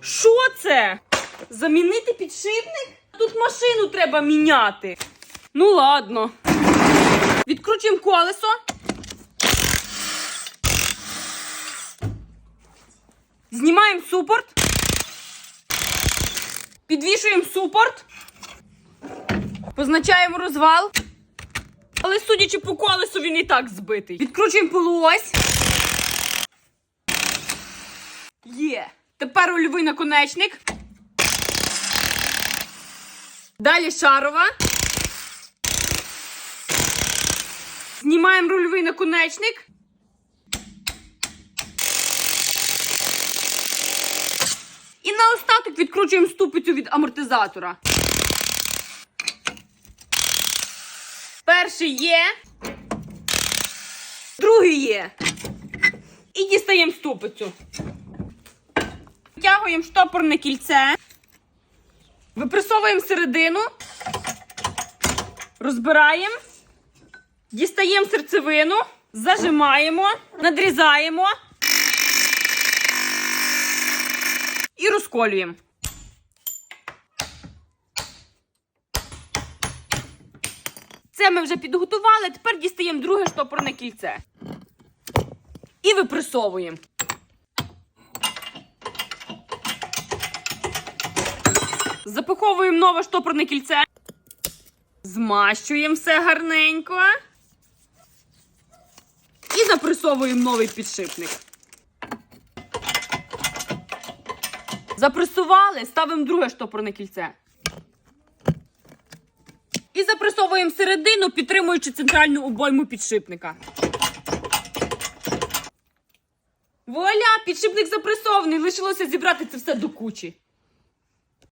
Що це? Замінити підшипник? Тут машину треба міняти. Ну ладно. Відкручуємо колесо. Знімаємо супорт. Підвішуємо супорт. Позначаємо розвал. Але судячи по колесу, він і так збитий. Відкручуємо полуось. Тепер рульовий наконечник. Далі шарова. Знімаємо рульовий наконечник. І наостаток відкручуємо ступицю від амортизатора. Перший є. Другий є. І дістаємо ступицю. Витягуємо штопорне кільце. Випресовуємо середину. Розбираємо. Дістаємо серцевину. Зажимаємо. Надрізаємо. І розколюємо. Це ми вже підготували. Тепер дістаємо друге штопорне кільце. І випресовуємо. Запаковуємо нове штопорне кільце. Змащуємо все гарненько. І запресовуємо новий підшипник. Запресували, ставимо друге штопорне кільце. І запресовуємо середину, підтримуючи центральну обойму підшипника. Вуаля, підшипник запресований. Лишилося зібрати це все до кучі.